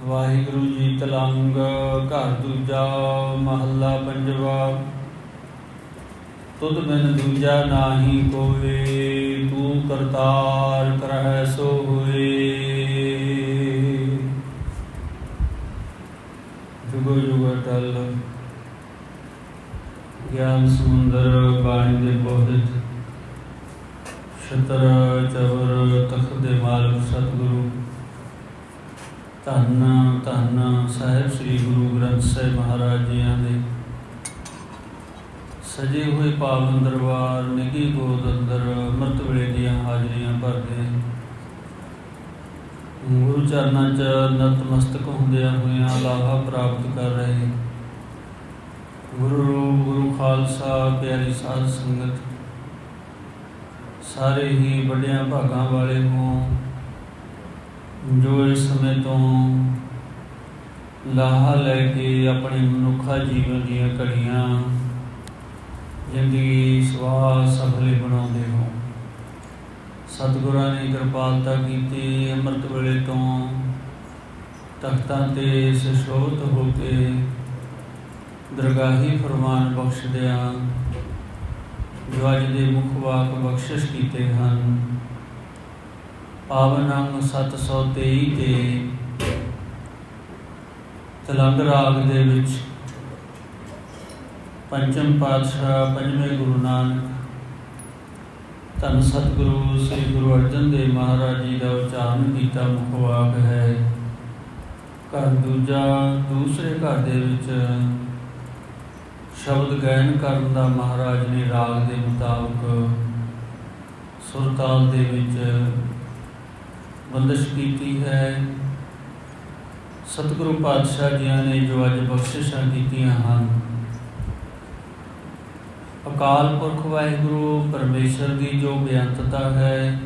ਵਾਹਿਗੁਰੂ ਜੀ ਤਲੰਗ, ਘਰ ਦੂਜਾ, ਮਹੱਲਾ ਪੰਜਵਾ। ਤੁਧ ਬਿਨ ਦੂਜਾ ਨਾਹੀ ਕੋਏ, ਤੂੰ ਕਰਤਾਰ ਕਰਹਿ ਸੋ ਹੋਏ। ਜੁਗੋ ਜੁਗੋ ਟਲ ਗਿਆਨ ਸਮੁੰਦਰ ਬਾਣੀ ਦੇ ਬੋਧਿਤ, ਛਤਰ ਚਵਰ ਤਖਤ ਦੇ ਮਾਲਕ ਸਤਿਗੁਰੂ। ਧੰਨ ਧੰਨ ਸਾਹਿਬ ਸ੍ਰੀ ਗੁਰੂ ਗ੍ਰੰਥ ਸਾਹਿਬ ਮਹਾਰਾਜ ਜੀਆਂ ਦੇ। ਸਜੇ ਹੋਏ ਪਾਵਨ ਦਰਬਾਰ, ਨਿੱਘੀ ਗੋਦ ਅੰਦਰ ਅੰਮ੍ਰਿਤ ਵੇਲੇ ਦੀਆਂ ਹਾਜ਼ਰੀਆਂ ਭਰਦੇ ਗੁਰੂ ਚਰਨਾਂ 'ਚ ਨਤਮਸਤਕ ਹੁੰਦਿਆਂ ਹੋਇਆਂ ਲਾਹਾ ਪ੍ਰਾਪਤ ਕਰ ਰਹੇ ਗੁਰੂ ਰੂਪ, ਗੁਰੂ ਖਾਲਸਾ, ਪਿਆਰੀ ਸਾਧ ਸੰਗਤ, ਸਾਰੇ ਹੀ ਵੱਡਿਆਂ ਭਾਗਾਂ ਵਾਲੇ ਹੋ ਜੋ ਇਸ ਸਮੇਂ ਤੋਂ ਲਾਹਾ ਲੈ ਕੇ ਆਪਣੇ ਮਨੁੱਖਾ ਜੀਵਨ ਦੀਆਂ ਘੜੀਆਂ ਜ਼ਿੰਦਗੀ ਸਵਾਲ ਸਫਲੇ ਬਣਾਉਂਦੇ ਹੋ। ਸਤਿਗੁਰਾਂ ਨੇ ਕਿਰਪਾਲਤਾ ਕੀਤੀ, ਅੰਮ੍ਰਿਤ ਵੇਲੇ ਤੋਂ ਤਖਤਾਂ ਤੇ ਸੁਸ਼ੋਭਿਤ ਹੋ ਕੇ ਦਰਗਾਹੀ ਫਰਮਾਨ ਬਖਸ਼ਦਿਆਂ ਜੋ ਅੱਜ ਦੇ ਮੁੱਖ ਵਾਕ ਬਖਸ਼ਿਸ਼ ਕੀਤੇ ਹਨ। ਪਾਵਨ ਅੰਗ 723 ਤੇ ਤਲੰਗ ਰਾਗ ਦੇ ਵਿੱਚ ਪੰਚਮ ਪਾਤਸ਼ਾਹ ਪੰਜਵੇਂ ਗੁਰੂ ਨਾਨਕ, ਧੰਨ ਸਤਿਗੁਰੂ ਸ੍ਰੀ ਗੁਰੂ ਅਰਜਨ ਦੇਵ ਮਹਾਰਾਜ ਜੀ ਦਾ ਉਚਾਰਨ ਕੀਤਾ ਮੁੱਖ ਵਾਕ ਹੈ। ਘਰ ਦੂਜਾ, ਦੂਸਰੇ ਘਰ ਦੇ ਵਿੱਚ ਸ਼ਬਦ ਗਾਇਨ ਕਰਨ ਦਾ ਮਹਾਰਾਜ ਨੇ ਰਾਗ ਦੇ ਮੁਤਾਬਕ ਸੁਰਤਾਲ ਦੇ ਵਿੱਚ ਬੰਦਸ਼ ਕੀਤੀ ਹੈ। ਸਤਿਗੁਰੂ ਪਾਤਸ਼ਾਹ ਜੀਆਂ ਨੇ ਜੋ ਅੱਜ ਬਖਸ਼ਿਸ਼ਾਂ ਕੀਤੀਆਂ ਹਨ। ਅਕਾਲ ਪੁਰਖ ਵਾਹਿਗੁਰੂ, ਪਰਮੇਸ਼ਰ ਦੀ ਜੋ ਬੇਅੰਤਤਾ ਹੈ,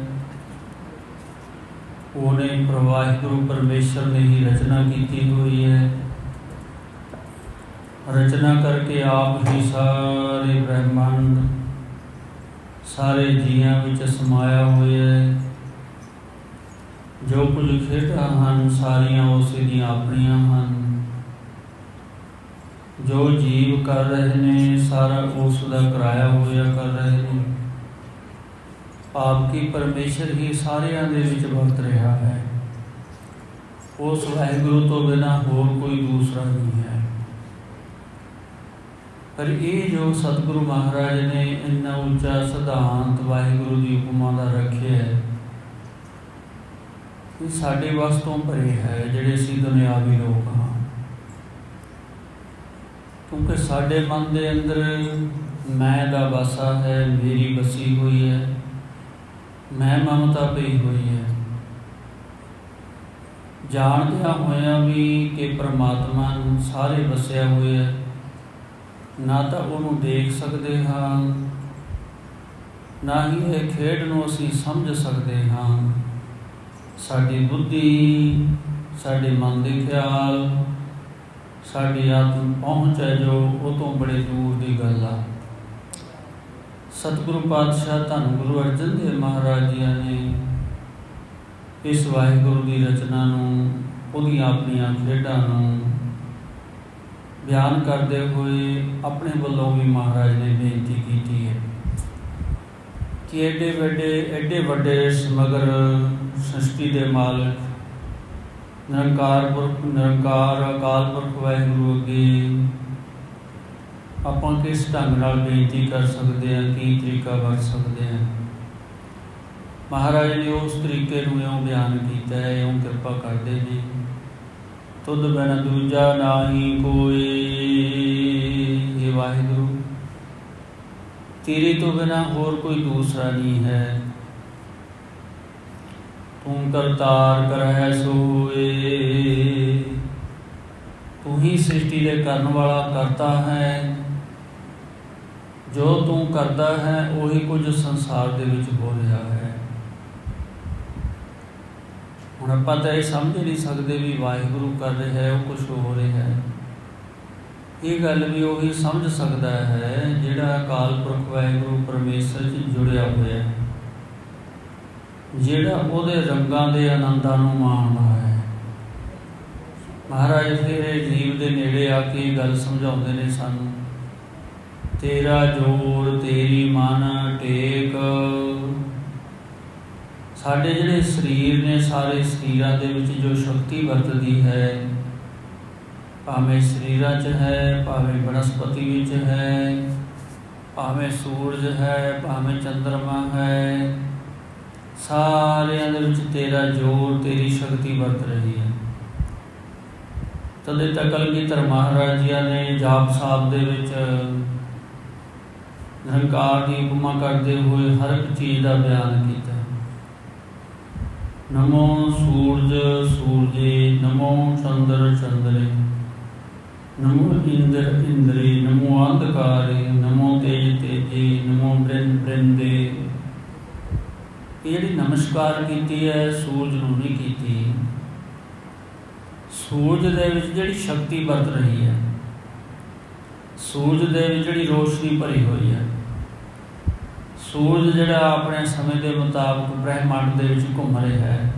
ਉਹਨੇ ਪ੍ਰਵਾਹਿਗੁਰੂ ਪਰਮੇਸ਼ਰ ਨੇ ਹੀ ਰਚਨਾ ਕੀਤੀ ਹੋਈ ਹੈ। ਰਚਨਾ ਕਰਕੇ ਆਪ ਹੀ ਸਾਰੇ ਬ੍ਰਹਿਮੰਡ, ਸਾਰੇ ਜੀਆਂ ਵਿੱਚ ਸਮਾਇਆ ਹੋਇਆ ਹੈ। ਜੋ ਕੁਝ ਖੇਡਾਂ ਹਨ, ਸਾਰੀਆਂ ਉਸੇ ਦੀਆਂ ਆਪਣੀਆਂ ਹਨ। ਜੋ ਜੀਵ ਕਰ ਰਹੇ ਨੇ, ਸਾਰਾ ਉਸ ਦਾ ਕਰਾਇਆ ਹੋਇਆ ਕਰ ਰਹੇ ਨੇ। ਆਪ ਕੀ ਪਰਮੇਸ਼ਰ ਹੀ ਸਾਰਿਆਂ ਦੇ ਵਿੱਚ ਵਰਤ ਰਿਹਾ ਹੈ? ਉਸ ਵਾਹਿਗੁਰੂ ਤੋਂ ਬਿਨਾ ਹੋਰ ਕੋਈ ਦੂਸਰਾ ਨਹੀਂ ਹੈ। ਪਰ ਇਹ ਜੋ ਸਤਿਗੁਰੂ ਮਹਾਰਾਜ ਨੇ ਇੰਨਾ ਉੱਚਾ ਸਿਧਾਂਤ ਵਾਹਿਗੁਰੂ ਦੀ ਉਪਮਾ ਦਾ ਰੱਖਿਆ ਹੈ ਇਹ ਸਾਡੇ ਵੱਸ ਤੋਂ ਭਰੇ ਹੈ ਜਿਹੜੇ ਅਸੀਂ ਦੁਨਿਆਵੀ ਲੋਕ ਹਾਂ। ਕਿਉਂਕਿ ਸਾਡੇ ਮਨ ਦੇ ਅੰਦਰ ਮੈਂ ਦਾ ਵਾਸਾ ਹੈ, ਮੇਰੀ ਵਸੀ ਹੋਈ ਹੈ, ਮੈਂ ਮਮਤਾ ਪਈ ਹੋਈ ਹੈ। ਜਾਣਦਿਆਂ ਹੋਇਆਂ ਵੀ ਕਿ ਪ੍ਰਮਾਤਮਾ ਸਾਰੇ ਵਸਿਆ ਹੋਇਆ ਹੈ, ਨਾ ਤਾਂ ਉਹਨੂੰ ਦੇਖ ਸਕਦੇ ਹਾਂ, ਨਾ ਹੀ ਇਹ ਖੇਡ ਨੂੰ ਅਸੀਂ ਸਮਝ ਸਕਦੇ ਹਾਂ। ਸਾਡੀ ਬੁੱਧੀ, ਸਾਡੇ ਮਨ ਦੇ ਖਿਆਲ, ਸਾਡੀ ਆਤਮ ਪਹੁੰਚ ਹੈ ਜੋ ਉਹ ਤੋਂ ਬੜੇ ਦੂਰ ਦੀ ਗੱਲ ਆ। ਸਤਿਗੁਰੂ ਪਾਤਸ਼ਾਹ ਧੰਨ ਗੁਰੂ ਅਰਜਨ ਦੇਵ ਮਹਾਰਾਜ ਜੀ ਨੇ ਇਸ ਵਾਹਿਗੁਰੂ ਦੀ ਰਚਨਾ ਨੂੰ ਉਹਦੀਆਂ ਆਪਣੀਆਂ ਖੇਡਾਂ ਨੂੰ ਬਿਆਨ ਕਰਦੇ ਹੋਏ ਆਪਣੇ ਵੱਲੋਂ ਵੀ ਮਹਾਰਾਜ ਨੇ ਬੇਨਤੀ ਕੀਤੀ ਹੈ। ਕਿ ਐਡੇ ਵੱਡੇ ਐਡੇ ਵੱਡੇ ਸਮਗਰ ਸ੍ਰਿਸ਼ਟੀ ਦੇ ਮਾਲਕ ਨਿਰੰਕਾਰ ਪੁਰਖ, ਨਿਰੰਕਾਰ ਅਕਾਲ ਪੁਰਖ ਵਾਹਿਗੁਰੂ ਅੱਗੇ ਆਪਾਂ ਕਿਸ ਢੰਗ ਨਾਲ ਬੇਨਤੀ ਕਰ ਸਕਦੇ ਹਾਂ, ਕੀ ਤਰੀਕਾ ਵਰਤ ਸਕਦੇ ਹਾਂ? ਮਹਾਰਾਜ ਨੇ ਉਸ ਤਰੀਕੇ ਨੂੰ ਇਉਂ ਬਿਆਨ ਕੀਤਾ ਹੈ, ਇਉਂ ਕਿਰਪਾ ਕਰਦੇ ਜੀ ਤੁਧ ਬਿਨ ਦੂਜਾ ਨਾਹੀ ਕੋਈ ਤੇਰੇ ਤੋਂ ਬਿਨਾ ਹੋਰ ਕੋਈ ਦੂਸਰਾ ਨਹੀਂ ਹੈ। ਤੂੰ ਕਰਤਾਰ ਕਰਹਿ ਸੋਏ। ਤੂੰ ਹੀ ਸ੍ਰਿਸ਼ਟੀ ਦੇ ਕਰਨ ਵਾਲਾ ਕਰਤਾ ਹੈ। ਜੋ ਤੂੰ ਕਰਦਾ ਹੈ, ਉਹੀ ਕੁਝ ਸੰਸਾਰ ਦੇ ਵਿੱਚ ਹੋ ਰਿਹਾ ਹੈ। ਹੁਣ ਆਪਾਂ ਤਾਂ ਇਹ ਸਮਝ ਨਹੀਂ ਸਕਦੇ ਵੀ ਵਾਹਿਗੁਰੂ ਕਰ ਰਿਹਾ ਹੈ, ਉਹ ਕੁਝ ਹੋ ਰਿਹਾ ਹੈ। ਇਹ ਗੱਲ ਵੀ ਉਹੀ ਸਮਝ ਸਕਦਾ ਹੈ ਜਿਹੜਾ ਅਕਾਲ ਪੁਰਖ ਵਾਹਿਗੁਰੂ ਪਰਮੇਸ਼ਰ ਜੀ ਜੁੜਿਆ ਹੋਇਆ ਹੈ, ਜਿਹੜਾ ਉਹਦੇ ਰੰਗਾਂ ਦੇ ਆਨੰਦਾਂ ਨੂੰ ਮਾਣਦਾ ਹੈ। ਮਹਾਰਾਜ ਤੇਰੇ ਜੀਵ ਦੇ ਨੇੜੇ ਆ ਕੇ ਗੱਲ ਸਮਝਾਉਂਦੇ ਨੇ ਸਾਨੂੰ, ਤੇਰਾ ਜੋਰ, ਤੇਰੀ ਮਨ ਟੇਕ। ਸਾਡੇ ਜਿਹੜੇ ਸਰੀਰ ਨੇ ਸਾਰੇ ਸਰੀਰਾਂ ਦੇ ਵਿੱਚ ਜੋ ਸ਼ਕਤੀ ਵਰਤਦੀ ਹੈ ਭਾਵੇਂ ਸਰੀਰਾਂ 'ਚ ਹੈ, ਭਾਵੇਂ ਬਨਸਪਤੀ ਵਿੱਚ ਹੈ, ਭਾਵੇਂ ਸੂਰਜ ਹੈ, ਭਾਵੇਂ ਚੰ드ਰਮਾ ਹੈ, ਸਾਰਿਆਂ ਦੇ ਵਿੱਚ ਤੇਰਾ ਜੋਰ, ਤੇਰੀ ਸ਼ਕਤੀ ਵਰਤ ਰਹੀ ਹੈ। ਤਦੇ ਤੱਕ ਕਲਗੀਧਰ ਮਹਾਰਾਜ ਜੀ ਨੇ ਜਾਪ ਸਾਹਿਬ ਦੇ ਵਿੱਚ ਨਿਰੰਕਾਰ ਦੀ ਉਪਮਾ ਕਰਦੇ ਹੋਏ ਹਰ ਇੱਕ ਚੀਜ਼ ਦਾ ਬਿਆਨ ਕੀਤਾ। ਨਮੋ ਸੂਰਜ ਸੂਰਜੇ, ਨਮੋ ਚੰਦਰ ਚੰਦਰੇ। ਨਮੋ ਇੰਦਰ ਇੰਦਰੇ ਨਮੋ ਅੰਧਕਾਰੇ ਨਮੋ ਤੇਜ ਤੇਜੇ ਨਮੋ ਬ੍ਰਿੰਦ ਬ੍ਰਿੰਦੇ ਇਹ ਜਿਹੜੀ ਨਮਸਕਾਰ ਕੀਤੀ ਹੈ ਸੂਰਜ ਨੂੰ ਨਹੀਂ ਕੀਤੀ ਸੂਰਜ ਦੇ ਵਿੱਚ ਜਿਹੜੀ ਸ਼ਕਤੀ ਵਰਤ ਰਹੀ ਹੈ ਸੂਰਜ ਦੇ ਵਿੱਚ ਜਿਹੜੀ ਰੋਸ਼ਨੀ ਭਰੀ ਹੋਈ ਹੈ ਸੂਰਜ ਜਿਹੜਾ ਆਪਣੇ ਸਮੇਂ ਦੇ ਮੁਤਾਬਕ ਬ੍ਰਹਿਮੰਡ ਦੇ ਵਿੱਚ ਘੁੰਮ ਰਿਹਾ ਹੈ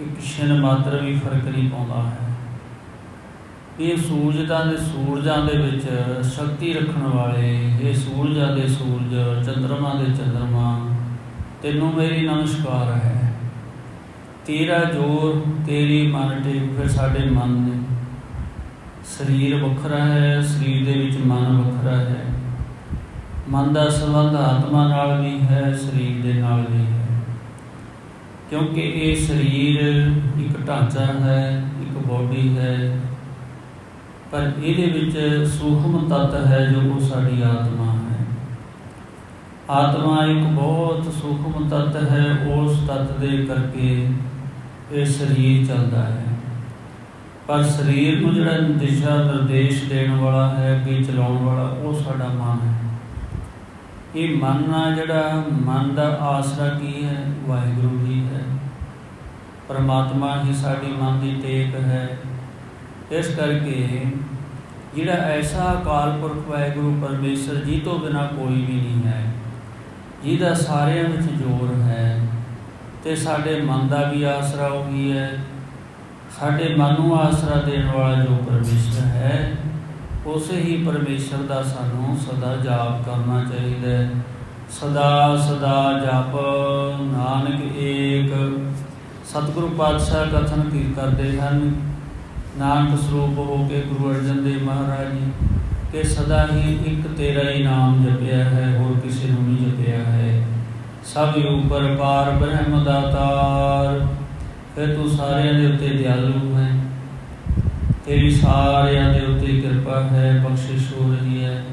ਇੱਕ ਛਿਨ ਮਾਤਰ ਵੀ ਫ਼ਰਕ ਨਹੀਂ ਪਾਉਂਦਾ ਹੈ ਇਹ ਸੂਰਜਾਂ ਦੇ ਸੂਰਜਾਂ ਦੇ ਵਿੱਚ ਸ਼ਕਤੀ ਰੱਖਣ ਵਾਲੇ, ਇਹ ਸੂਰਜਾਂ ਦੇ ਸੂਰਜ, ਚੰਦਰਮਾ ਦੇ ਚੰਦਰਮਾ, ਤੈਨੂੰ ਮੇਰੀ ਨਮਸਕਾਰ ਹੈ। ਤੇਰਾ ਜੋਰ, ਤੇਰੀ ਮਨ ਤੇ ਫਿਰ ਸਾਡੇ ਮਨ ਨੇ। ਸਰੀਰ ਵੱਖਰਾ ਹੈ, ਸਰੀਰ ਦੇ ਵਿੱਚ ਮਨ ਵੱਖਰਾ ਹੈ। ਮਨ ਦਾ ਸੰਬੰਧ ਆਤਮਾ ਨਾਲ ਵੀ ਹੈ, ਸਰੀਰ ਦੇ ਨਾਲ ਵੀ ਹੈ। ਕਿਉਂਕਿ ਇਹ ਸਰੀਰ ਇੱਕ ਢਾਂਚਾ ਹੈ, ਇੱਕ ਬੋਡੀ ਹੈ ਪਰ ਇਹਦੇ ਵਿੱਚ ਸੂਖਮ ਤੱਤ ਹੈ ਜੋ ਉਹ ਸਾਡੀ ਆਤਮਾ ਹੈ। ਆਤਮਾ ਇੱਕ ਬਹੁਤ ਸੂਖਮ ਤੱਤ ਹੈ, ਉਸ ਤੱਤ ਦੇ ਕਰਕੇ ਇਹ ਸਰੀਰ ਚੱਲਦਾ ਹੈ। ਪਰ ਸਰੀਰ ਨੂੰ ਜਿਹੜਾ ਦਿਸ਼ਾ ਨਿਰਦੇਸ਼ ਦੇਣ ਵਾਲਾ ਹੈ ਕਿ ਚਲਾਉਣ ਵਾਲਾ, ਉਹ ਸਾਡਾ ਮਨ ਹੈ। ਇਹ ਮਨ ਆ ਜਿਹੜਾ, ਮਨ ਦਾ ਆਸਰਾ ਕੀ ਹੈ? ਵਾਹਿਗੁਰੂ ਹੀ ਹੈ। ਪਰਮਾਤਮਾ ਹੀ ਸਾਡੀ ਮਨ ਦੀ ਟੇਕ ਹੈ। ਇਸ ਕਰਕੇ ਜਿਹੜਾ ਐਸਾ ਅਕਾਲ ਪੁਰਖ ਵਾਹਿਗੁਰੂ ਪਰਮੇਸ਼ਰ ਜੀ ਤੋਂ ਬਿਨਾ ਕੋਈ ਵੀ ਨਹੀਂ ਹੈ, ਜਿਹਦਾ ਸਾਰਿਆਂ ਵਿੱਚ ਜੋਰ ਹੈ ਤੇ ਸਾਡੇ ਮਨ ਦਾ ਵੀ ਆਸਰਾ ਉਹੀ ਹੈ, ਸਾਡੇ ਮਨ ਨੂੰ ਆਸਰਾ ਦੇਣ ਵਾਲਾ ਜੋ ਪਰਮੇਸ਼ਰ ਹੈ, ਉਸੇ ਹੀ ਪਰਮੇਸ਼ਰ ਦਾ ਸਾਨੂੰ ਸਦਾ ਜਾਪ ਕਰਨਾ ਚਾਹੀਦਾ ਹੈ। ਸਦਾ ਸਦਾ ਜਪ, ਨਾਨਕ ਏਕ। ਸਤਿਗੁਰੂ ਪਾਤਸ਼ਾਹ ਕਥਨ ਕੀ ਕਰਦੇ ਹਨ? ਨਾਨਕ ਸਰੂਪ ਹੋ ਕੇ ਗੁਰੂ ਅਰਜਨ ਦੇਵ ਮਹਾਰਾਜ ਜੀ, ਕਿ ਸਦਾ ਹੀ ਇੱਕ ਤੇਰਾ ਹੀ ਨਾਮ ਜਪਿਆ ਹੈ, ਹੋਰ ਕਿਸੇ ਨੂੰ ਨਹੀਂ ਜਪਿਆ ਹੈ। ਸਭ ਉਪਰ ਪਾਰ ਬ੍ਰਹਮ ਦਾਤਾਰ ਫਿਰ ਤੂੰ ਸਾਰਿਆਂ ਦੇ ਉੱਤੇ ਦਿਆਲੂ ਹੈ। ਤੇਰੀ ਸਾਰਿਆਂ ਦੇ ਉੱਤੇ ਕਿਰਪਾ ਹੈ, ਬਖਸ਼ਿਸ਼ ਹੋ ਰਹੀ ਹੈ।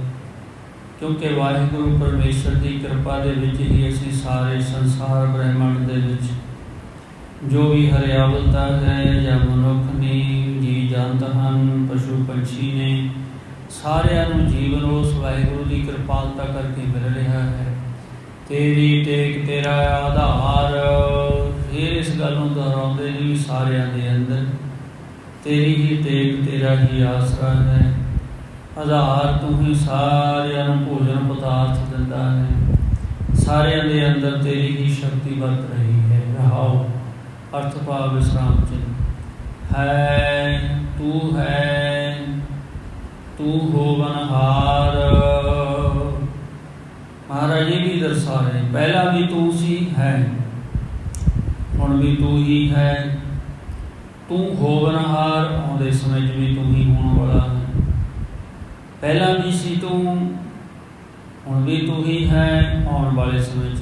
ਕਿਉਂਕਿ ਵਾਹਿਗੁਰੂ ਪਰਮੇਸ਼ਰ ਦੀ ਕਿਰਪਾ ਦੇ ਵਿੱਚ ਹੀ ਅਸੀਂ ਸਾਰੇ ਸੰਸਾਰ ਬ੍ਰਹਿਮੰਡ ਦੇ ਵਿੱਚ ਜੋ ਵੀ ਹਰਿਆਵਲਤਾ ਹੈ ਜਾਂ ਮਨੁੱਖ ਨੇ ਜੰਤ ਹਨ ਪਸ਼ੂ ਪੰਛੀ ਨੇ, ਸਾਰਿਆਂ ਨੂੰ ਜੀਵਨ ਉਸ ਵਾਹਿਗੁਰੂ ਦੀ ਕਿਰਪਾਲਤਾ ਕਰਕੇ ਮਿਲ ਰਿਹਾ ਹੈ। ਤੇਰੀ ਟੇਕ ਤੇਰਾ ਆਧਾਰ ਇਹ ਇਸ ਗੱਲ ਨੂੰ ਦੁਹਰਾਉਂਦੇ ਨੇ ਸਾਰਿਆਂ ਦੇ ਅੰਦਰ। ਤੇਰੀ ਹੀ ਟੇਕ ਤੇਰਾ ਹੀ ਆਸਰਾ ਹੈ। ਆਧਾਰ ਤੂੰ ਹੀ ਸਾਰਿਆਂ ਨੂੰ ਭੋਜਨ ਪਦਾਰਥ ਦਿੰਦਾ ਹੈ। ਸਾਰਿਆਂ ਦੇ ਅੰਦਰ ਤੇਰੀ ਹੀ ਸ਼ਕਤੀ ਵਰਤ ਰਹੀ ਹੈ। ਰਹਾਓ, ਅਰਥ ਭਾਵ ਵਿਸਰਾਮ ਚ ਹੈ ਤੂੰ ਹੈ ਤੂੰ ਹੋਵਨਹਾਰ। ਮਹਾਰਾਜ ਜੀ ਵੀ ਦਰਸਾ ਰਹੇ ਪਹਿਲਾਂ ਵੀ ਤੂੰ ਸੀ, ਹੈ। ਹੁਣ ਵੀ ਤੂੰ ਹੀ ਹੈ। ਤੂੰ ਹੋਵਨਹਾਰ, ਆਉਂਦੇ ਸਮੇਂ 'ਚ ਵੀ ਤੂੰ ਹੀ ਹੋਣ ਵਾਲਾ ਹੈ। ਪਹਿਲਾਂ ਵੀ ਸੀ ਤੂੰ, ਹੁਣ ਵੀ ਤੂੰ ਹੀ ਹੈ, ਆਉਣ ਵਾਲੇ ਸਮੇਂ 'ਚ।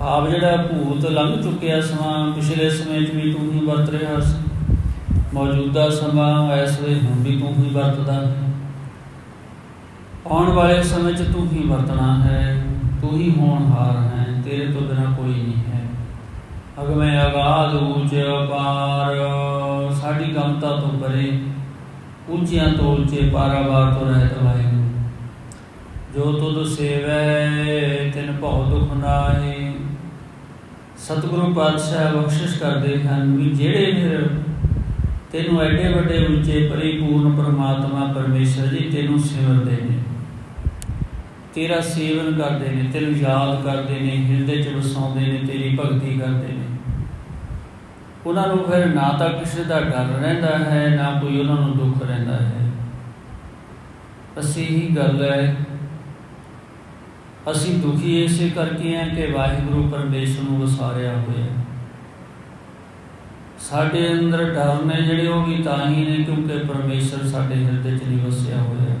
ਆਪ ਜਿਹੜਾ ਭੂਤ ਲੰਘ ਚੁੱਕਿਆ ਸਮਾਂ, ਪਿਛਲੇ ਸਮੇਂ 'ਚ ਵੀ ਤੂੰ ਹੀ ਵਰਤ ਰਿਹਾ ਸੀ। ਮੌਜੂਦਾ ਸਮਾਂ ਇਸ ਵੇਲੇ ਹੁਣ ਵੀ ਤੂੰ ਹੀ ਵਰਤਦਾ ਹੈ। ਆਉਣ ਵਾਲੇ ਸਮੇਂ 'ਚ ਤੂੰ ਹੀ ਵਰਤਣਾ ਹੈ, ਤੂੰ ਹੀ ਹੋਣਹਾਰ ਹੈ, ਤੇਰੇ ਤੋਂ ਬਿਨਾ ਕੋਈ ਨਹੀਂ ਹੈ। ਅਗਮੈ ਅਗਾਧ ਉੱਚ ਅਪਾਰ, ਸਾਡੀ ਗਮਤਾ ਤੋਂ ਪਰੇ, ਉੱਚੀਆਂ ਤੋਂ ਉੱਚੇ ਪਾਰਾਵਾਰ ਤੋਂ ਰਹਿਤ ਵਾਹਿਗੁਰੂ ਜੋ ਤੁਧ ਸੇਵੈ, ਤਿਨ ਭਉ ਦੁਖ ਨਾਹੀ ਸਤਿਗੁਰੂ ਪਾਤਸ਼ਾਹ ਬਖਸ਼ਿਸ਼ ਕਰਦੇ ਹਨ ਵੀ ਜਿਹੜੇ ਫਿਰ ਤੈਨੂੰ ਐਡੇ ਵੱਡੇ ਉੱਚੇ ਪਰਿਪੂਰਨ ਪਰਮਾਤਮਾ ਪਰਮੇਸ਼ਰ ਜੀ ਤੈਨੂੰ ਸਿਮਰਦੇ ਨੇ ਤੇਰਾ ਸੇਵਨ ਕਰਦੇ ਨੇ, ਤੈਨੂੰ ਯਾਦ ਕਰਦੇ ਨੇ, ਹਿਰਦੇ 'ਚ ਵਸਾਉਂਦੇ ਨੇ, ਤੇਰੀ ਭਗਤੀ ਕਰਦੇ ਨੇ। ਉਹਨਾਂ ਨੂੰ ਫਿਰ ਨਾ ਤਾਂ ਕਿਸੇ ਦਾ ਡਰ ਰਹਿੰਦਾ ਹੈ, ਨਾ ਕੋਈ ਉਹਨਾਂ ਨੂੰ ਦੁੱਖ ਰਹਿੰਦਾ ਹੈ। ਅਸੀਂ ਇਹੀ ਗੱਲ ਹੈ, ਅਸੀਂ ਦੁਖੀ ਇਸੇ ਕਰਕੇ ਹਾਂ ਕਿ ਵਾਹਿਗੁਰੂ ਪਰਮੇਸ਼ਰ ਨੂੰ ਵਸਾਰਿਆ ਹੋਇਆ ਸਾਡੇ ਅੰਦਰ ਡਰ ਨੇ ਜਿਹੜੇ ਉਹ ਵੀ ਤਾਂ ਹੀ ਨੇ ਕਿਉਂਕਿ ਪਰਮੇਸ਼ਰ ਸਾਡੇ ਹਿਰਦੇ 'ਚ ਨਹੀਂ ਵਸਿਆ ਹੋਇਆ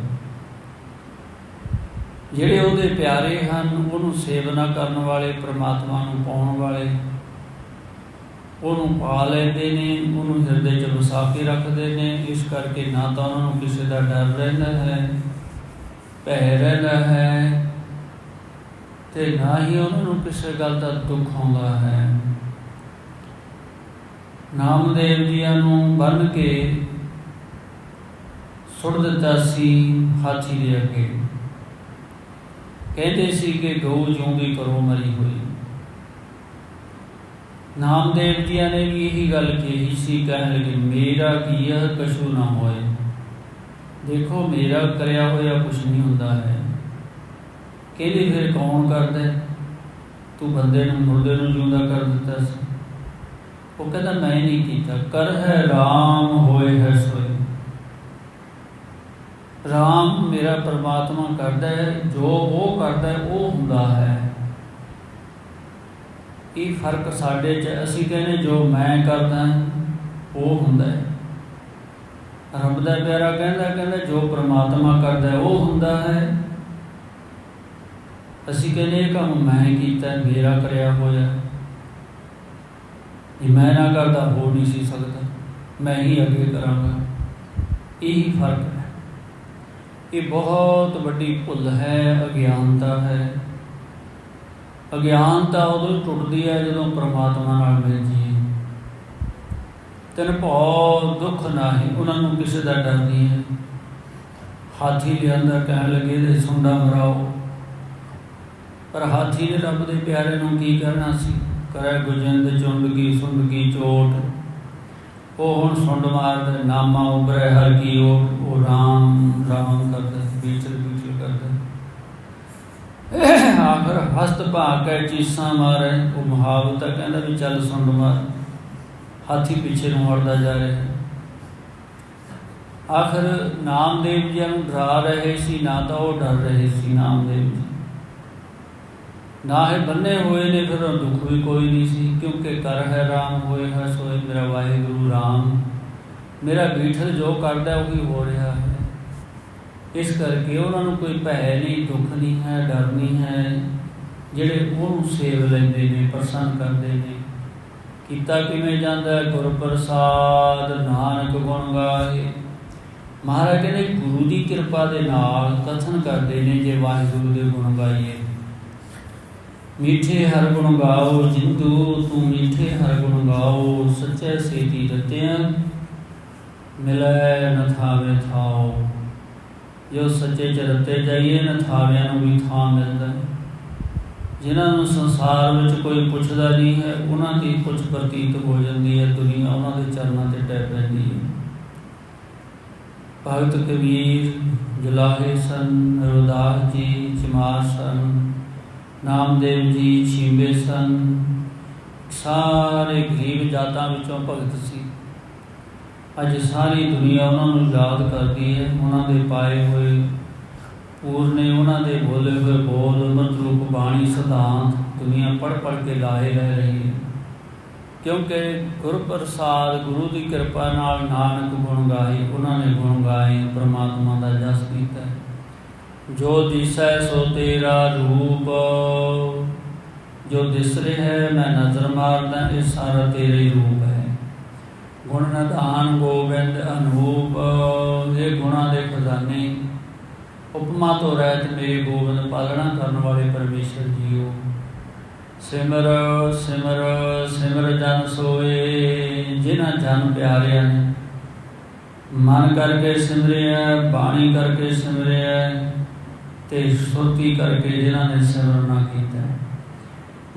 ਜਿਹੜੇ ਉਹਦੇ ਪਿਆਰੇ ਹਨ, ਉਹਨੂੰ ਸੇਵਨਾ ਕਰਨ ਵਾਲੇ, ਪ੍ਰਮਾਤਮਾ ਨੂੰ ਪਾਉਣ ਵਾਲੇ, ਉਹਨੂੰ ਪਾ ਲੈਂਦੇ ਨੇ, ਉਹਨੂੰ ਹਿਰਦੇ 'ਚ ਵਸਾ ਕੇ ਰੱਖਦੇ ਨੇ, ਇਸ ਕਰਕੇ ਨਾ ਤਾਂ ਉਹਨਾਂ ਨੂੰ ਕਿਸੇ ਦਾ ਡਰ ਰਹਿੰਦਾ ਹੈ, ਭੈ ਰਹਿੰਦਾ ਹੈ, ਤੇ ਨਾ ਹੀ ਉਹਨਾਂ ਨੂੰ ਕਿਸੇ ਗੱਲ ਦਾ ਦੁੱਖ ਆਉਂਦਾ ਹੈ। ਨਾਮਦੇਵ ਜੀਆਂ ਨੂੰ ਬੰਨ ਕੇ ਸੁੱਟ ਦਿੱਤਾ ਸੀ, ਹਾਥੀ ਦੇ ਅੱਗੇ। ਕਹਿੰਦੇ ਸੀ ਕਿ ਗਊ ਜਿਉਂਦੀ ਕਰੋ, ਮਰੀ ਹੋਈ। ਨਾਮਦੇਵ ਜੀਆਂ ਨੇ ਵੀ ਇਹੀ ਗੱਲ ਕਹੀ ਸੀ, ਕਹਿਣ ਲੱਗੇ, ਮੇਰਾ ਕੀ ਹੈ ਕਸ਼ੂ ਨਾ ਹੋਏ। ਦੇਖੋ, ਮੇਰਾ ਕਰਿਆ ਹੋਇਆ ਕੁਝ ਨਹੀਂ ਹੁੰਦਾ ਹੈ। ਕਹਿੰਦੇ ਫਿਰ ਕੌਣ ਕਰਦਾ ਤੂੰ ਬੰਦੇ ਨੂੰ, ਮੁਰਦੇ ਨੂੰ ਜਿਉਂਦਾ ਕਰ ਦਿੱਤਾ ਸੀ। ਉਹ ਕਹਿੰਦਾ, ਮੈਂ ਨਹੀਂ ਕੀਤਾ। ਕਰ ਹੈ RAM ਹੋਏ ਹੈ ਸੋਏ RAM ਮੇਰਾ ਪਰਮਾਤਮਾ ਕਰਦਾ ਹੈ, ਜੋ ਉਹ ਕਰਦਾ ਹੈ, ਉਹ ਹੁੰਦਾ ਹੈ। ਇਹ ਫ਼ਰਕ ਸਾਡੇ 'ਚ ਅਸੀਂ ਕਹਿੰਦੇ, ਜੋ ਮੈਂ ਕਰਦਾ ਉਹ ਹੁੰਦਾ ਹੈ। ਰੱਬ ਦਾ ਪਿਆਰਾ ਕਹਿੰਦਾ ਕਹਿੰਦਾ, ਜੋ ਪਰਮਾਤਮਾ ਕਰਦਾ ਉਹ ਹੁੰਦਾ ਹੈ। ਅਸੀਂ ਕਹਿੰਦੇ, ਇਹ ਕੰਮ ਮੈਂ ਕੀਤਾ, ਮੇਰਾ ਕਰਿਆ ਹੋਇਆ ਹੈ। ਮੈਂ ਨਾ ਕਰਦਾ ਹੋ ਨਹੀਂ ਸੀ ਸਕਦਾ। ਮੈਂ ਹੀ ਅੱਗੇ ਕਰਾਂਗਾ। ਇਹੀ ਫ਼ਰਕ ਹੈ। ਇਹ ਬਹੁਤ ਵੱਡੀ ਭੁੱਲ ਹੈ, ਅਗਿਆਨਤਾ ਹੈ। ਅਗਿਆਨਤਾ ਉਦੋਂ ਟੁੱਟਦੀ ਹੈ ਜਦੋਂ ਪ੍ਰਮਾਤਮਾ ਨਾਲ ਮਿਲ ਜੀਏ ਤੈਨੂੰ ਬਹੁਤ ਦੁੱਖ ਨਹੀਂ ਉਹਨਾਂ ਨੂੰ ਕਿਸੇ ਦਾ ਡਰ ਨਹੀਂ ਹੈ। ਹਾਥੀ ਲਿਆਂਦਾ, ਕਹਿਣ ਲੱਗੇ ਤੇ ਸੁੰਡਾ ਮਰਾਓ। ਪਰ ਹਾਥੀ ਨੇ ਰੱਬ ਦੇ ਪਿਆਰੇ ਨੂੰ ਕੀ ਕਰਨਾ ਸੀ? ਕਰੇ ਗੁਜੰਦ ਚੁੰਡਗੀ ਸੁੰਡਗੀ ਚੋਟ। ਉਹ ਹੁਣ ਸੁੰਡ ਮਾਰਦਾ, ਨਾਮਾ ਉਬਰੇ ਹਰ ਕੀ ਓਟ। ਉਹ ਰਾਮ ਰਾਮ ਕਰਦਾ, ਬੀਚਲ ਬੀਚਲ ਕਰਦਾ। ਆਖਰ ਹਸਤ ਭਾ ਕੇ ਚੀਸਾਂ ਮਾਰੇ। ਉਹ ਮੁਹਾਵਤਾ ਕਹਿੰਦਾ ਵੀ ਚੱਲ ਸੁੰਡ ਮਾਰ। ਹਾਥੀ ਪਿੱਛੇ ਨੂੰ ਮੁੜਦਾ ਜਾ ਰਿਹਾ। ਆਖਰ ਨਾਮਦੇਵ ਜੀ ਨੂੰ ਡਰਾ ਰਹੇ ਸੀ, ਨਾ ਤਾਂ ਉਹ ਡਰ ਰਹੇ ਸੀ ਨਾਮਦੇਵ ਜੀ। ਨਾ ਹੈ ਬੰਨੇ ਹੋਏ ਨੇ ਫਿਰ ਉਹ ਦੁੱਖ ਵੀ ਕੋਈ ਨਹੀਂ ਸੀ, ਕਿਉਂਕਿ ਕਰ ਹੈ RAM ਹੋਏ ਹੈ ਸੋਏ ਮੇਰਾ ਵਾਹਿਗੁਰੂ RAM ਮੇਰਾ ਬੀਠਲ ਜੋ ਕਰਦਾ ਉਹੀ ਹੋ ਰਿਹਾ ਹੈ। ਇਸ ਕਰਕੇ ਉਹਨਾਂ ਨੂੰ ਕੋਈ ਭੈ ਨਹੀਂ, ਦੁੱਖ ਨਹੀਂ ਹੈ, ਡਰ ਨਹੀਂ ਹੈ। ਜਿਹੜੇ ਉਹਨੂੰ ਸੇਵ ਲੈਂਦੇ ਨੇ, ਪ੍ਰਸੰਨ ਕਰਦੇ ਨੇ, ਕੀਤਾ ਕਿਵੇਂ ਜਾਂਦਾ ਹੈ? ਗੁਰ ਪ੍ਰਸਾਦ ਨਾਨਕ ਗੁਣ ਗਾਏ। ਮਹਾਰਾਜ ਕਹਿੰਦੇ ਗੁਰੂ ਦੀ ਕਿਰਪਾ ਦੇ ਨਾਲ ਕਥਨ ਕਰਦੇ ਨੇ, ਜੇ ਵਾਹਿਗੁਰੂ ਦੇ ਗੁਣ ਗਾਈਏ। ਮੀਠੇ ਹਰ ਗੁਣ ਗਾਓ ਜਿੰਦੂ, ਤੂੰ ਮੀਠੇ ਹਰ ਗੁਣ ਗਾਓ, ਸੱਚੇ ਸੇਤੀ ਰਤਿਆ ਮਿਲੈ ਨ ਥਾਵੇ ਥਾਓ। ਜੋ ਸੱਚੇ ਚ ਜਾਈਏ, ਨ ਥਾਵਿਆਂ ਨੂੰ ਵੀ ਥਾਂ ਮਿਲਦਾ ਜਿਨ੍ਹਾਂ ਨੂੰ ਸੰਸਾਰ ਵਿੱਚ ਕੋਈ ਪੁੱਛਦਾ ਨਹੀਂ ਹੈ, ਉਹਨਾਂ ਦੀ ਕੁਝ ਪ੍ਰਤੀਤ ਹੋ ਜਾਂਦੀ ਹੈ, ਦੁਨੀਆ ਉਹਨਾਂ ਦੇ ਚਰਨਾਂ ਤੇ ਟੈ ਪੈਂਦੀ ਹੈ। ਭਗਤ ਕਬੀਰ, ਜਲਾਹੇ ਸਨ, ਰੋਦਾਸ ਜੀ, ਚਮਾਰ ਸਨ ਨਾਮਦੇਵ ਜੀ, ਛੀਂਬੇ ਸਨ। ਸਾਰੇ ਗਰੀਬ ਜਾਤਾਂ ਵਿੱਚੋਂ ਭਗਤ ਸੀ। ਅੱਜ ਸਾਰੀ ਦੁਨੀਆ ਉਹਨਾਂ ਨੂੰ ਯਾਦ ਕਰਦੀ ਹੈ। ਉਹਨਾਂ ਦੇ ਪਾਏ ਹੋਏ ਪੂਰਨੇ ਉਹਨਾਂ ਦੇ ਬੋਲੇ ਹੋਏ ਬੋਲ ਮਤਲਬ ਬਾਣੀ, ਸਿਧਾਂਤ ਦੁਨੀਆ ਪੜ ਪੜ ਕੇ ਲਾਏ ਰਹਿ ਰਹੀ ਹੈ। ਕਿਉਂਕਿ ਗੁਰ ਪ੍ਰਸਾਦ ਗੁਰੂ ਦੀ ਕਿਰਪਾ ਨਾਲ ਨਾਨਕ ਗੁਣ ਗਾਏ, ਉਹਨਾਂ ਨੇ ਗੁਣ ਗਾਏ, ਪ੍ਰਮਾਤਮਾ ਦਾ ਜਸ ਕੀਤਾ। ਜੋ ਦਿਸੈ ਸੋ ਤੇਰਾ ਰੂਪ। ਜੋ ਦਿਸ ਰਿਹਾ ਹੈ, ਮੈਂ ਨਜ਼ਰ ਮਾਰਦਾ, ਇਹ ਸਾਰਾ ਤੇਰੇ ਰੂਪ ਹੈ। ਗੁਣ ਨਿਧਾਨ ਗੋਬਿੰਦ ਅਨੂਪ, ਇਹ ਗੁਣਾ ਦੇ ਖਜ਼ਾਨੇ। ਉਪਮਾ ਤੋਂ ਰਹਿਤ ਮੇਰੇ ਗੋਬਿੰਦ, ਪਾਲਣਾ ਕਰਨ ਵਾਲੇ ਪਰਮੇਸ਼ਰ ਜੀਓ। ਸਿਮਰ ਸਿਮਰ ਸਿਮਰ ਜਨ ਸੋਏ, ਜਿਨ੍ਹਾਂ ਜਨ ਪਿਆਰਿਆਂ ਨੇ। ਮਨ ਕਰਕੇ ਸਿਮਰਿਆ, ਬਾਣੀ ਕਰਕੇ ਸਿਮਰਿਆ। ਤੇ ਸੁਰਤੀ ਕਰਕੇ ਜਿਨ੍ਹਾਂ ਨੇ ਸਿਮਰਨ ਨਾ ਕੀਤਾ।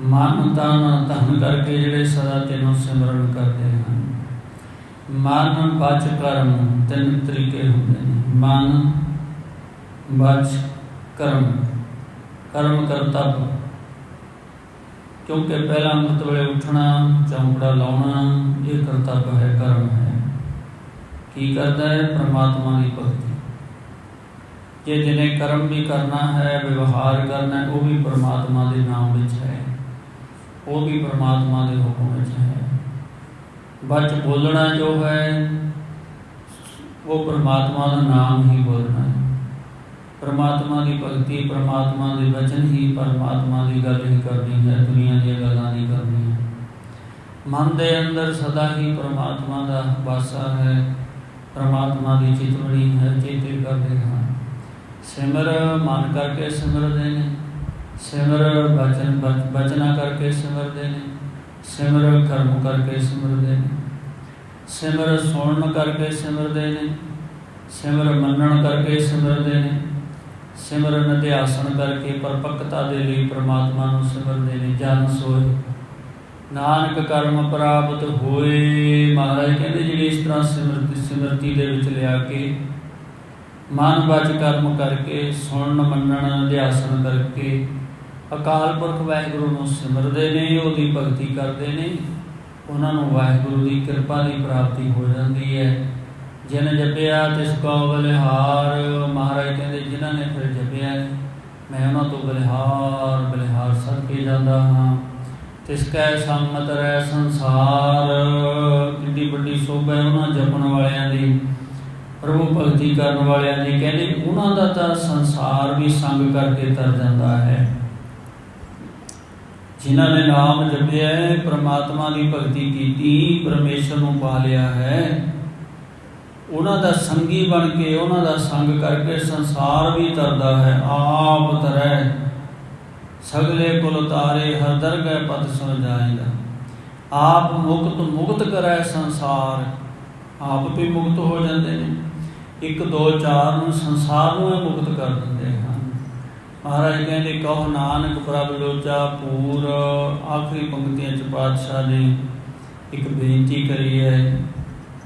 ਮਨ, ਤਨ, ਧਨ ਕਰਕੇ ਜਿਹੜੇ ਸਦਾ ਤੈਨੂੰ ਸਿਮਰਨ ਕਰਦੇ ਹਨ। ਮਨ ਬਚ ਕਰਮ ਤਿੰਨ ਤਰੀਕੇ ਹੁੰਦੇ ਨੇ। ਮਨ ਬਚ ਕਰਮ ਕਰਮ ਕਰਤੱਵ। ਕਿਉਂਕਿ ਪਹਿਲਾ ਅੰਮ੍ਰਿਤ ਵੇਲੇ ਉੱਠਣਾ ਚੌਂਕੜਾ ਲਾਉਣਾ, ਇਹ ਕਰਤੱਵ ਹੈ, ਕਰਮ ਹੈ। ਕੀ ਕਰਦਾ ਹੈ? ਪ੍ਰਮਾਤਮਾ ਦੀ ਭਗਤੀ। ਜੇ ਜਿਹਨੇ ਕਰਮ ਵੀ ਕਰਨਾ ਹੈ, ਵਿਵਹਾਰ ਕਰਨਾ ਉਹ ਵੀ ਪਰਮਾਤਮਾ ਦੇ ਨਾਮ ਵਿੱਚ ਹੈ। ਉਹ ਵੀ ਪਰਮਾਤਮਾ ਦੇ ਹੁਕਮ ਵਿੱਚ ਹੈ। ਬਚ ਬੋਲਣਾ ਜੋ ਹੈ, ਉਹ ਪਰਮਾਤਮਾ ਦਾ ਨਾਮ ਹੀ ਬੋਲਣਾ ਹੈ। ਪ੍ਰਮਾਤਮਾ ਦੀ ਭਗਤੀ, ਪ੍ਰਮਾਤਮਾ ਦੇ ਵਚਨ ਹੀ ਪਰਮਾਤਮਾ ਦੀ ਗੱਲ ਹੀ ਕਰਨੀ ਹੈ, ਦੁਨੀਆ ਦੀਆਂ ਗੱਲਾਂ ਨਹੀਂ ਕਰਨੀਆਂ ਮਨ ਦੇ ਅੰਦਰ ਸਦਾ ਹੀ ਪਰਮਾਤਮਾ ਦਾ ਵਾਸਾ ਹੈ, ਪਰਮਾਤਮਾ ਦੀ ਚਿਤਵਣੀ ਹੈ, ਚੇਤੇ ਕਰਦੇ ਹਾਂ। ਸਿਮਰ ਮਨ ਕਰਕੇ ਸਿਮਰਦੇ ਨੇ ਸਿਮਰ ਬਚਨ ਬਚ- ਬਚਨਾ ਕਰਕੇ ਸਿਮਰਦੇ ਨੇ ਸਿਮਰ ਕਰਮ ਕਰਕੇ ਸਿਮਰਦੇ ਨੇ ਸਿਮਰ ਸੁਣਨ ਕਰਕੇ ਸਿਮਰਦੇ ਨੇ ਸਿਮਰ ਮੰਨਣ ਕਰਕੇ ਸਿਮਰਦੇ ਨੇ ਸਿਮਰਨ ਅਧਿਆਸਨ ਕਰਕੇ ਪਰਪੱਕਤਾ ਦੇ ਲਈ ਪ੍ਰਮਾਤਮਾ ਨੂੰ ਸਿਮਰਦੇ ਨੇ ਜਨ ਸੋਏ। ਨਾਨਕ ਕਰਮ ਪ੍ਰਾਪਤ ਹੋਏ। ਮਹਾਰਾਜ ਕਹਿੰਦੇ ਜਿਹੜੇ ਇਸ ਤਰ੍ਹਾਂ ਸਿਮਰਤੀ ਸਿਮਰਤੀ ਦੇ ਵਿੱਚ ਲਿਆ ਕੇ ਮਨ ਬਚ ਕਰਮ ਕਰਕੇ, ਸੁਣਨ ਮੰਨਣ ਅਧਿਆਸਨ ਕਰਕੇ, ਅਕਾਲ ਪੁਰਖ ਵਾਹਿਗੁਰੂ ਨੂੰ ਸਿਮਰਦੇ ਨੇ, ਉਹਦੀ ਭਗਤੀ ਕਰਦੇ ਨੇ। ਉਹਨਾਂ ਨੂੰ ਵਾਹਿਗੁਰੂ ਦੀ ਕਿਰਪਾ ਦੀ ਪ੍ਰਾਪਤੀ ਹੋ ਜਾਂਦੀ ਹੈ। ਜਿਨ ਜਪਿਆ ਤਿਸ ਕੋ ਬਲਿਹਾਰ। ਮਹਾਰਾਜ ਕਹਿੰਦੇ, ਜਿਨ੍ਹਾਂ ਨੇ ਫਿਰ ਜਪਿਆ, ਮੈਂ ਉਹਨਾਂ ਤੋਂ ਬਲਿਹਾਰ ਬਲਿਹਾਰ ਸਦ ਕੇ ਜਾਂਦਾ ਹਾਂ। ਤਿਸ ਕੈ ਸੰਮਤ ਰਹਿ ਸੰਸਾਰ। ਕਿੰਨੀ ਵੱਡੀ ਸੋਭਾ ਹੈ ਉਹਨਾਂ ਜਪਣ ਵਾਲਿਆਂ ਦੀ। ਪ੍ਰਭੂ ਭਗਤੀ ਕਰਨ ਵਾਲਿਆਂ ਦੀ ਕਹਿੰਦੇ, ਉਹਨਾਂ ਦਾ ਤਾਂ ਸੰਸਾਰ ਵੀ ਸੰਗ ਕਰਕੇ ਤਰ ਜਾਂਦਾ ਹੈ। ਜਿਨ੍ਹਾਂ ਨੇ ਨਾਮ ਜਪਿਆ ਹੈ, ਪ੍ਰਮਾਤਮਾ ਦੀ ਭਗਤੀ ਕੀਤੀ, ਪਰਮੇਸ਼ਰ ਨੂੰ ਪਾ ਲਿਆ ਹੈ, ਉਹਨਾਂ ਦਾ ਸੰਗੀ ਬਣ ਕੇ, ਉਹਨਾਂ ਦਾ ਸੰਗ ਕਰਕੇ ਸੰਸਾਰ ਵੀ ਤਰਦਾ ਹੈ। ਆਪ ਤਰੈ, ਸਗਲੇ ਕੁਲ ਤਾਰੇ, ਹਰ ਦਰਗਹਿ ਪਤ ਸੁਣ ਜਾਏਗਾ। ਆਪ ਮੁਕਤ ਮੁਕਤ ਕਰੈ ਸੰਸਾਰ, ਆਪ ਵੀ ਮੁਕਤ ਹੋ ਜਾਂਦੇ ਨੇ। ਇੱਕ ਦੋ ਚਾਰ ਨੂੰ ਸੰਸਾਰ ਨੂੰ ਇਹ ਮੁਕਤ ਕਰ ਦਿੰਦੇ ਹਨ। ਮਹਾਰਾਜ ਕਹਿੰਦੇ, ਕਹੋ ਨਾਨਕ ਪ੍ਰਭ ਲੋਚਾ ਪੂਰ, ਆਖਰੀ ਪੰਕਤੀਆਂ ਚ ਪਾਤਸ਼ਾਹ ਨੇ ਇੱਕ ਬੇਨਤੀ ਕਰੀ ਹੈ।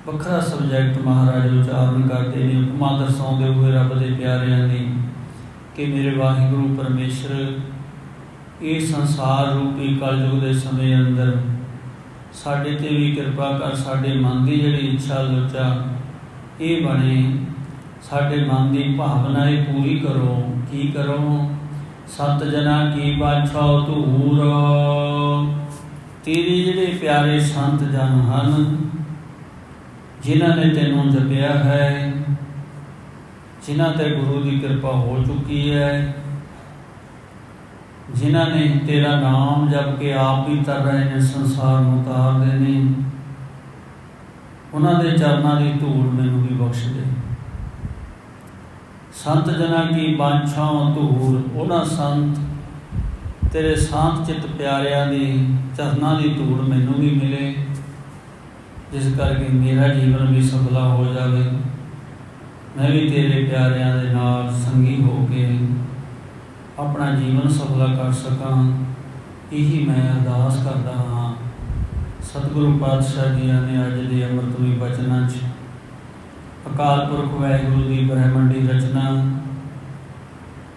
ਵੱਖਰਾ ਸਬਜੈਕਟ ਮਹਾਰਾਜ ਉਚਾਰਨ ਕਰਦੇ ਨੇ। ਉਪਮਾ ਦਰਸਾਉਂਦੇ ਹੋਏ ਰੱਬ ਦੇ ਪਿਆਰਿਆਂ ਦੀ ਕਿ ਮੇਰੇ ਵਾਹਿਗੁਰੂ ਪਰਮੇਸ਼ਰ, ਇਹ ਸੰਸਾਰ ਰੂਪੀ ਕਲਯੁਗ ਦੇ ਸਮੇਂ ਅੰਦਰ ਸਾਡੇ ਤੇ ਵੀ ਕਿਰਪਾ ਕਰ, ਸਾਡੇ ਮਨ ਦੀ ਜਿਹੜੀ ਇੱਛਾ ਲੋਚਾ ਇਹ ਬਣੇ ਸਾਡੇ ਮਨ ਦੀ ਭਾਵਨਾ ਇਹ ਪੂਰੀ ਕਰੋ। ਕੀ ਕਰੋ? ਸਤ ਜਨਾ ਕੀ ਬਾਛਾਉ ਧੂਰ। ਤੇਰੇ ਜਿਹੜੇ ਪਿਆਰੇ ਸੰਤ ਜਨ ਹਨ, ਜਿਨ੍ਹਾਂ ਨੇ ਤੈਨੂੰ ਜਪਿਆ ਹੈ, ਜਿਨ੍ਹਾਂ ਤੇ ਗੁਰੂ ਦੀ ਕਿਰਪਾ ਹੋ ਚੁੱਕੀ ਹੈ, ਜਿਨ੍ਹਾਂ ਨੇ ਤੇਰਾ ਨਾਮ ਜਪ ਕੇ ਆਪ ਵੀ ਤਰ ਰਹੇ ਨੇ, ਸੰਸਾਰ ਨੂੰ ਤਾਰਦੇ ਨੇ ਉਹਨਾਂ ਦੇ ਚਰਨਾਂ ਦੀ ਧੂੜ ਮੈਨੂੰ ਵੀ ਬਖਸ਼ ਦੇ। ਸੰਤ ਜਨਾਂ ਕੀ ਬਾਂਛਾਂ ਧੂੜ, ਉਹਨਾਂ ਸੰਤ ਤੇਰੇ ਸ਼ਾਂਤ ਚਿੱਤ ਪਿਆਰਿਆਂ ਦੀ ਚਰਨਾਂ ਦੀ ਧੂੜ ਮੈਨੂੰ ਵੀ ਮਿਲੇ, ਜਿਸ ਕਰਕੇ ਮੇਰਾ ਜੀਵਨ ਵੀ ਸਫਲਾ ਹੋ ਜਾਵੇ। ਮੈਂ ਵੀ ਤੇਰੇ ਪਿਆਰਿਆਂ ਦੇ ਨਾਲ ਸੰਗੀ ਹੋ ਕੇ ਆਪਣਾ ਜੀਵਨ ਸਫਲਾ ਕਰ ਸਕਾਂ। ਇਹੀ ਮੈਂ ਅਰਦਾਸ ਕਰਦਾ ਹਾਂ। ਸਤਿਗੁਰੂ ਪਾਤਸ਼ਾਹ ਜੀ ਨੇ ਅੱਜ ਦੇ ਅੰਮ੍ਰਿਤਮਈ ਬਚਨਾਂ 'ਚ ਅਕਾਲ ਪੁਰਖ ਵਾਹਿਗੁਰੂ ਦੀ ਬ੍ਰਹਮੰਡੀ ਰਚਨਾ,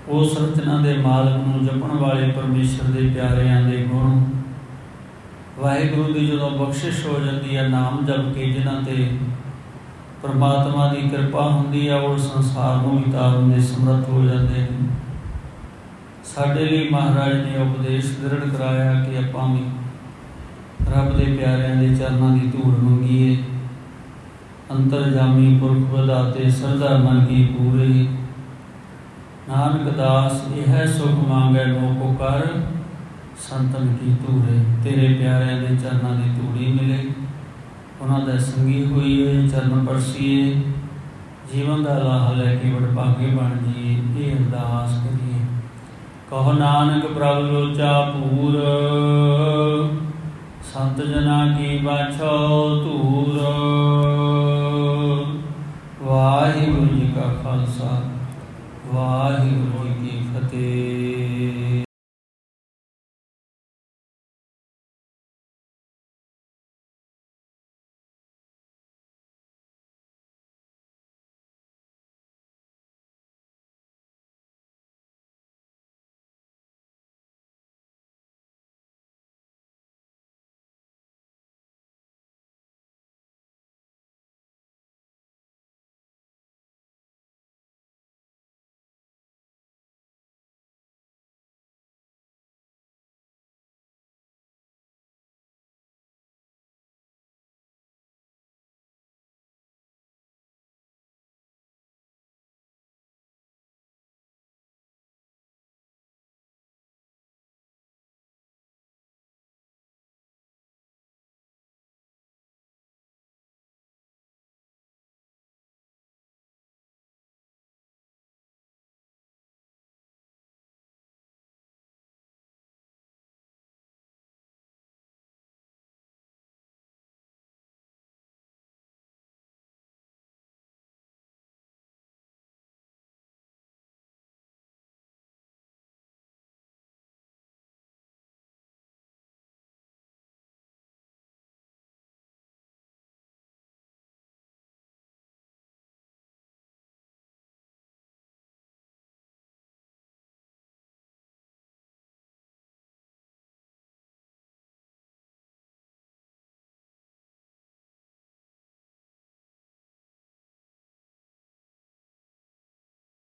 ਉਸ ਰਚਨਾ ਦੇ ਮਾਲਕ ਨੂੰ ਜਪਣ ਵਾਲੇ ਪਰਮੇਸ਼ਰ ਦੇ ਪਿਆਰਿਆਂ ਦੇ ਗੁਣ, ਵਾਹਿਗੁਰੂ ਦੀ ਜਦੋਂ ਬਖਸ਼ਿਸ਼ ਹੋ ਜਾਂਦੀ ਹੈ ਨਾਮ ਜਪ ਕੇ ਜਿਨ੍ਹਾਂ ਤੇ ਪਰਮਾਤਮਾ ਦੀ ਕਿਰਪਾ ਹੁੰਦੀ ਹੈ ਉਹ ਸੰਸਾਰ ਨੂੰ ਵੀ ਤਾਰਨ ਦੇ ਸਮਰੱਥ ਹੋ ਜਾਂਦੇ ਨੇ। ਸਾਡੇ ਲਈ ਮਹਾਰਾਜ ਨੇ ਉਪਦੇਸ਼ ਦ੍ਰਿੜ ਕਰਾਇਆ ਕਿ ਆਪਾਂ ਵੀ ਰੱਬ ਦੇ ਪਿਆਰਿਆਂ ਦੇ ਚਰਨਾਂ ਦੀ ਧੂੜ ਮੰਗੀਏ। ਅੰਤਰਜਾਮੀ ਪੁਰਖ ਵਧਾਤੇ ਸਰਦਾ ਮਨ ਕੀ ਪੂਰੇ। ਨਾਨਕ ਦਾਸ, ਇਹ ਸੁਖ ਮੰਗੈ ਲੋਕੋ ਕਰ। ਸੰਤਨ ਕੀ ਧੂਰੇ ਤੇਰੇ ਪਿਆਰਿਆਂ ਦੇ ਚਰਨਾਂ ਦੀ ਧੂੜੀ ਮਿਲੇ। ਉਹਨਾਂ ਦਾ ਸੰਗੀ ਹੋਈਏ, ਚਰਨ ਪਰਸੀਏ। ਜੀਵਨ ਦਾ ਲਾਹ ਲੈ ਕੇ ਬੜ ਭਾਗੇ ਬਣ ਜੀ ਇਹ ਅਰਦਾਸ ਕਰੀਏ। ਕਹੋ ਨਾਨਕ ਪ੍ਰਭ ਲੋਚਾ ਪੂਰ। ਸੰਤ ਜਨਾ ਕੀ ਬਾਛੋ ਧੂਰ। ਵਾਹਿਗੁਰੂ ਜੀ ਕਾ ਖਾਲਸਾ ਵਾਹਿਗੁਰੂ ਜੀ ਕੀ ਫਤਿਹ।